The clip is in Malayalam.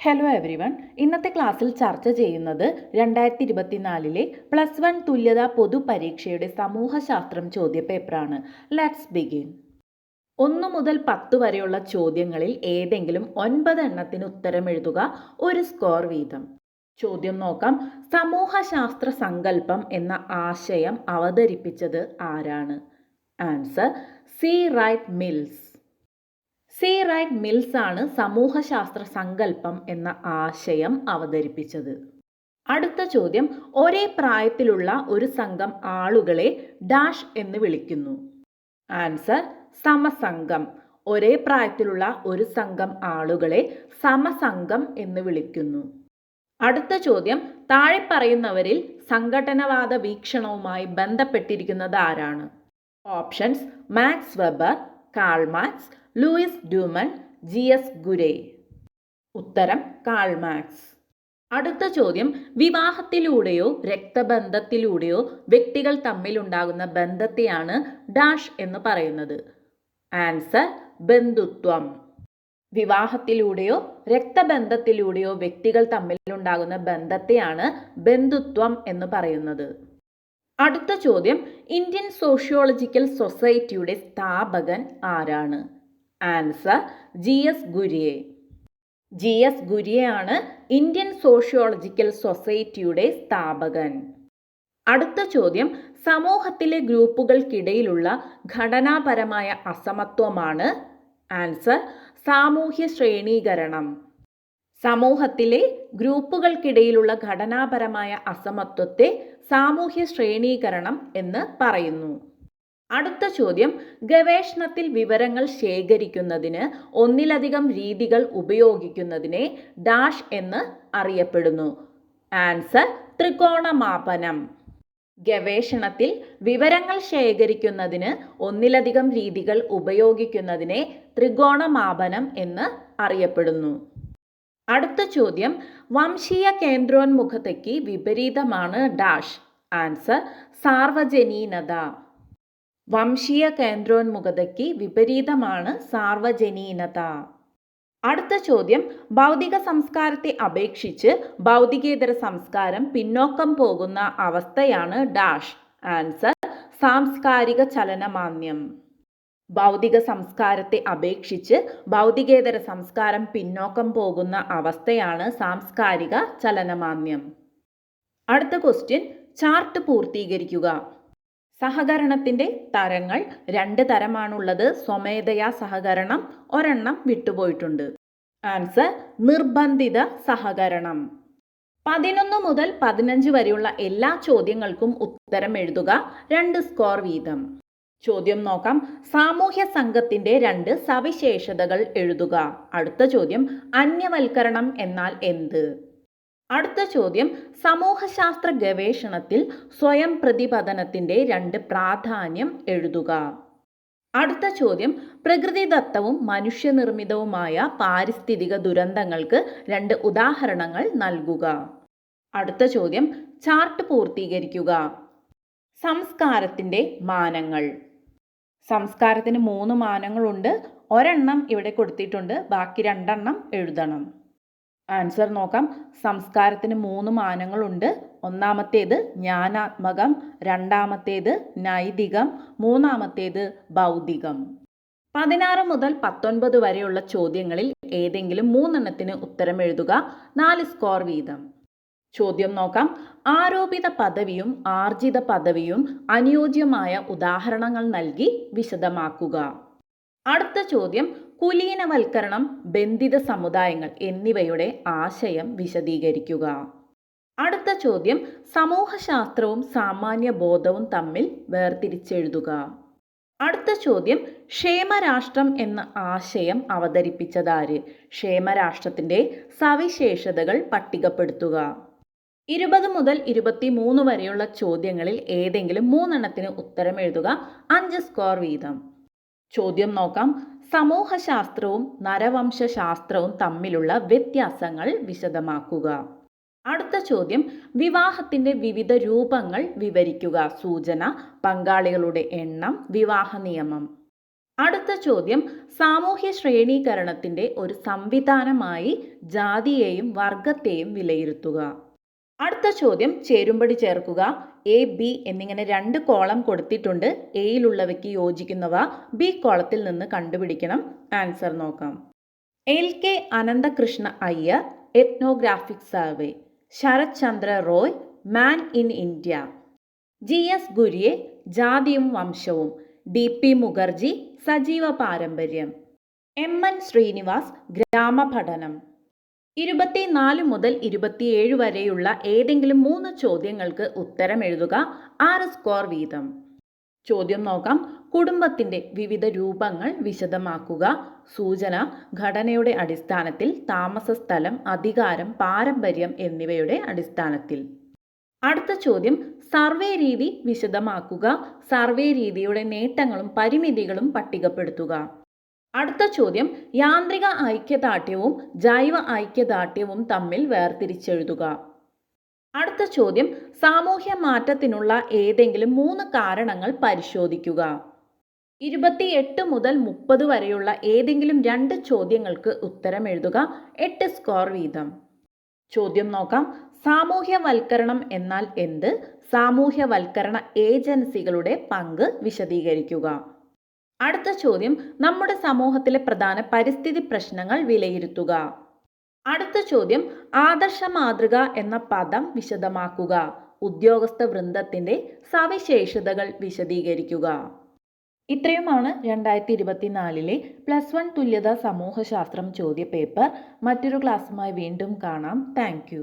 ഹലോ എവരിവൺ ഇന്നത്തെ ക്ലാസ്സിൽ ചർച്ച ചെയ്യുന്നത് രണ്ടായിരത്തി ഇരുപത്തിനാലിലെ പ്ലസ് വൺ തുല്യതാ പൊതുപരീക്ഷയുടെ സമൂഹശാസ്ത്രം ചോദ്യപേപ്പറാണ് ലെറ്റ്സ് ബിഗിൻ ഒന്ന് മുതൽ പത്ത് വരെയുള്ള ചോദ്യങ്ങളിൽ ഏതെങ്കിലും ഒൻപത് എണ്ണത്തിന് ഉത്തരം എഴുതുക ഒരു സ്കോർ വീതം. ചോദ്യം നോക്കാം. സമൂഹശാസ്ത്ര സങ്കല്പം എന്ന ആശയം അവതരിപ്പിച്ചത് ആരാണ്? Answer C Wright Mills C Wright Mills ആണ് സമൂഹശാസ്ത്ര സങ്കല്പം എന്ന ആശയം അവതരിപ്പിച്ചത്. അടുത്ത ചോദ്യം ഒരേ പ്രായത്തിലുള്ള ഒരു സംഘം ആളുകളെ ഡാഷ് എന്ന് വിളിക്കുന്നു. ആൻസർ സമസംഘം. ഒരേ പ്രായത്തിലുള്ള ഒരു സംഘം ആളുകളെ സമസംഘം എന്ന് വിളിക്കുന്നു. അടുത്ത ചോദ്യം താഴെ പറയുന്നവരിൽ സംഘടനവാദ വീക്ഷണവുമായി ബന്ധപ്പെട്ടിരിക്കുന്നത് ആരാണ്? Options Max Weber Karl Marx Louis Dumont G S Ghurye. ഉത്തരം കാൾമാക്സ് അടുത്ത ചോദ്യം വിവാഹത്തിലൂടെയോ രക്തബന്ധത്തിലൂടെയോ വ്യക്തികൾ തമ്മിലുണ്ടാകുന്ന ബന്ധത്തെയാണ് ഡാഷ് എന്ന് പറയുന്നത്? ആൻസർ ബന്ധുത്വം. വിവാഹത്തിലൂടെയോ രക്തബന്ധത്തിലൂടെയോ വ്യക്തികൾ തമ്മിലുണ്ടാകുന്ന ബന്ധത്തെയാണ് ബന്ധുത്വം എന്ന് പറയുന്നത്. അടുത്ത ചോദ്യം ഇന്ത്യൻ സോഷ്യോളജിക്കൽ സൊസൈറ്റിയുടെ സ്ഥാപകൻ ആരാണ്? Answer G S Ghurye. G S ഗുരിയാണ് Indian sociological സൊസൈറ്റിയുടെ സ്ഥാപകൻ. അടുത്ത ചോദ്യം സമൂഹത്തിലെ ഗ്രൂപ്പുകൾക്കിടയിലുള്ള ഘടനാപരമായ അസമത്വമാണ്? ആൻസർ സാമൂഹ്യ ശ്രേണീകരണം. സമൂഹത്തിലെ ഗ്രൂപ്പുകൾക്കിടയിലുള്ള ഘടനാപരമായ അസമത്വത്തെ സാമൂഹ്യ ശ്രേണീകരണം എന്ന് പറയുന്നു. അടുത്ത ചോദ്യം. ഗവേഷണത്തിൽ വിവരങ്ങൾ ശേഖരിക്കുന്നതിന് ഒന്നിലധികം രീതികൾ ഉപയോഗിക്കുന്നതിനെ ഡാഷ് എന്ന് അറിയപ്പെടുന്നു. ആൻസർ ത്രികോണമാപനം. ഗവേഷണത്തിൽ വിവരങ്ങൾ ശേഖരിക്കുന്നതിന് ഒന്നിലധികം രീതികൾ ഉപയോഗിക്കുന്നതിനെ ത്രികോണമാപനം എന്ന് അറിയപ്പെടുന്നു. അടുത്ത ചോദ്യം. വംശീയ കേന്ദ്രോന്മുഖതയ്ക്ക് വിപരീതമാണ് ഡാഷ്. ആൻസർ സാർവജനീനത. വംശീയ കേന്ദ്രോന്മുഖതയ്ക്ക് വിപരീതമാണ് സാർവജനീനത. അടുത്ത ചോദ്യം ഭൗതിക സംസ്കാരത്തെ അപേക്ഷിച്ച് ഭൗതികേതര സംസ്കാരം പിന്നോക്കം പോകുന്ന അവസ്ഥയാണ് ഡാഷ്. ആൻസർ സാംസ്കാരിക ചലനമാന്യം ഭൗതിക സംസ്കാരത്തെ അപേക്ഷിച്ച് ഭൗതികേതര സംസ്കാരം പിന്നോക്കം പോകുന്ന അവസ്ഥയാണ് സാംസ്കാരിക ചലനമാന്യം അടുത്ത ക്വസ്റ്റ്യൻ ചാർട്ട് പൂർത്തീകരിക്കുക. സഹകരണത്തിന്റെ തരങ്ങൾ രണ്ട് തരമാണുള്ളത്. സ്വമേധയാ സഹകരണം ഒരെണ്ണം വിട്ടുപോയിട്ടുണ്ട്. ആൻസർ നിർബന്ധിത സഹകരണം. പതിനൊന്ന് മുതൽ പതിനഞ്ച് വരെയുള്ള എല്ലാ ചോദ്യങ്ങൾക്കും ഉത്തരം എഴുതുക. രണ്ട് സ്കോർ വീതം. ചോദ്യം നോക്കാം. സാമൂഹ്യ സംഘത്തിന്റെ രണ്ട് സവിശേഷതകൾ എഴുതുക. അടുത്ത ചോദ്യം അന്യവൽക്കരണം എന്നാൽ എന്ത്? അടുത്ത ചോദ്യം സമൂഹശാസ്ത്ര ഗവേഷണത്തിൽ സ്വയം പ്രതിപതനത്തിന്റെ രണ്ട് പ്രാധാന്യം എഴുതുക. അടുത്ത ചോദ്യം പ്രകൃതിദത്തവും മനുഷ്യനിർമ്മിതവുമായ പാരിസ്ഥിതിക ദുരന്തങ്ങൾക്ക് രണ്ട് ഉദാഹരണങ്ങൾ നൽകുക. അടുത്ത ചോദ്യം ചാർട്ട് പൂർത്തീകരിക്കുക. സംസ്കാരത്തിന്റെ മാനങ്ങൾ. സംസ്കാരത്തിന് മൂന്ന് മാനങ്ങളുണ്ട്. ഒരെണ്ണം ഇവിടെ കൊടുത്തിട്ടുണ്ട്. ബാക്കി രണ്ടെണ്ണം എഴുതണം. ആൻസർ നോക്കാം. സംസ്കാരത്തിന് മൂന്ന് മാനങ്ങളുണ്ട്. ഒന്നാമത്തേത് ജ്ഞാനാത്മകം രണ്ടാമത്തേത് നൈതികം മൂന്നാമത്തേത് ബൗദ്ധികം പതിനാറ് മുതൽ പത്തൊൻപത് വരെയുള്ള ചോദ്യങ്ങളിൽ ഏതെങ്കിലും മൂന്നെണ്ണത്തിന് ഉത്തരം എഴുതുക. നാല് സ്കോർ വീതം. ചോദ്യം നോക്കാം. ആരോപിത പദവിയും ആർജിത പദവിയും അനുയോജ്യമായ ഉദാഹരണങ്ങൾ നൽകി വിശദമാക്കുക. അടുത്ത ചോദ്യം കുലീനവൽക്കരണം ബന്ധിത സമുദായങ്ങൾ എന്നിവയുടെ ആശയം വിശദീകരിക്കുക. അടുത്ത ചോദ്യം സമൂഹശാസ്ത്രവും സാമാന്യ ബോധവും തമ്മിൽ വേർതിരിച്ചെഴുതുക. അടുത്ത ചോദ്യം ക്ഷേമരാഷ്ട്രം എന്ന ആശയം അവതരിപ്പിച്ചതാര്? ക്ഷേമരാഷ്ട്രത്തിന്റെ സവിശേഷതകൾ പട്ടികപ്പെടുത്തുക. ഇരുപത് മുതൽ ഇരുപത്തി മൂന്ന് വരെയുള്ള ചോദ്യങ്ങളിൽ ഏതെങ്കിലും മൂന്നെണ്ണത്തിന് ഉത്തരം എഴുതുക അഞ്ച് സ്കോർ വീതം. ചോദ്യം നോക്കാം. സമൂഹശാസ്ത്രവും നരവംശശാസ്ത്രവും തമ്മിലുള്ള വ്യത്യാസങ്ങൾ വിശദമാക്കുക. അടുത്ത ചോദ്യം വിവാഹത്തിന്റെ വിവിധ രൂപങ്ങൾ വിവരിക്കുക. സൂചന പങ്കാളികളുടെ എണ്ണം വിവാഹ നിയമം. അടുത്ത ചോദ്യം സാമൂഹ്യ ശ്രേണീകരണത്തിന്റെ ഒരു സംവിധാനമായി ജാതിയെയും വർഗത്തെയും വിലയിരുത്തുക. അടുത്ത ചോദ്യം ചേരുംപടി ചേർക്കുക. എ ബി എന്നിങ്ങനെ രണ്ട് കോളം കൊടുത്തിട്ടുണ്ട്. എയിലുള്ളവയ്ക്ക് യോജിക്കുന്നവ ബി കോളത്തിൽ നിന്ന് കണ്ടുപിടിക്കണം. ആൻസർ നോക്കാം. L K Ananthakrishna Iyer ethnographic survey Sarat Chandra Roy man in India G S Ghurye ജാതിയും വംശവും. ഡി പി മുഖർജി സജീവ പാരമ്പര്യം. എം എൻ ശ്രീനിവാസ് ഗ്രാമപഠനം ഇരുപത്തിനാല് മുതൽ ഇരുപത്തിയേഴ് വരെയുള്ള ഏതെങ്കിലും മൂന്ന് ചോദ്യങ്ങൾക്ക് ഉത്തരം എഴുതുക. ആറ് സ്കോർ വീതം. ചോദ്യം നോക്കാം. കുടുംബത്തിന്റെ വിവിധ രൂപങ്ങൾ വിശദമാക്കുക. സൂചന ഘടനയുടെ അടിസ്ഥാനത്തിൽ താമസ സ്ഥലം അധികാരം പാരമ്പര്യം എന്നിവയുടെ അടിസ്ഥാനത്തിൽ. അടുത്ത ചോദ്യം സർവേ രീതി വിശദമാക്കുക. സർവേ രീതിയുടെ നേട്ടങ്ങളും പരിമിതികളും പട്ടികപ്പെടുത്തുക. അടുത്ത ചോദ്യം യാന്ത്രിക ഐക്യദാർഢ്യവും ജൈവ ഐക്യദാർഢ്യവും തമ്മിൽ വേർതിരിച്ചെഴുതുക. അടുത്ത ചോദ്യം സാമൂഹ്യ മാറ്റത്തിനുള്ള ഏതെങ്കിലും മൂന്ന് കാരണങ്ങൾ പരിശോധിക്കുക. ഇരുപത്തിയെട്ട് മുതൽ മുപ്പത് വരെയുള്ള ഏതെങ്കിലും രണ്ട് ചോദ്യങ്ങൾക്ക് ഉത്തരം എഴുതുക. എട്ട് സ്കോർ വീതം. ചോദ്യം നോക്കാം സാമൂഹ്യവൽക്കരണം എന്നാൽ എന്ത്? സാമൂഹ്യവൽക്കരണ ഏജൻസികളുടെ പങ്ക് വിശദീകരിക്കുക. അടുത്ത ചോദ്യം നമ്മുടെ സമൂഹത്തിലെ പ്രധാന പരിസ്ഥിതി പ്രശ്നങ്ങൾ വിലയിരുത്തുക. അടുത്ത ചോദ്യം ആദർശ മാതൃക എന്ന പദം വിശദമാക്കുക. ഉദ്യോഗസ്ഥ വൃന്ദത്തിന്റെ സവിശേഷതകൾ വിശദീകരിക്കുക. ഇത്രയുമാണ് രണ്ടായിരത്തി ഇരുപത്തിനാലിലെ പ്ലസ് വൺ തുല്യത സമൂഹശാസ്ത്രം ചോദ്യപേപ്പർ. മറ്റൊരു ക്ലാസ്സുമായി വീണ്ടും കാണാം. താങ്ക്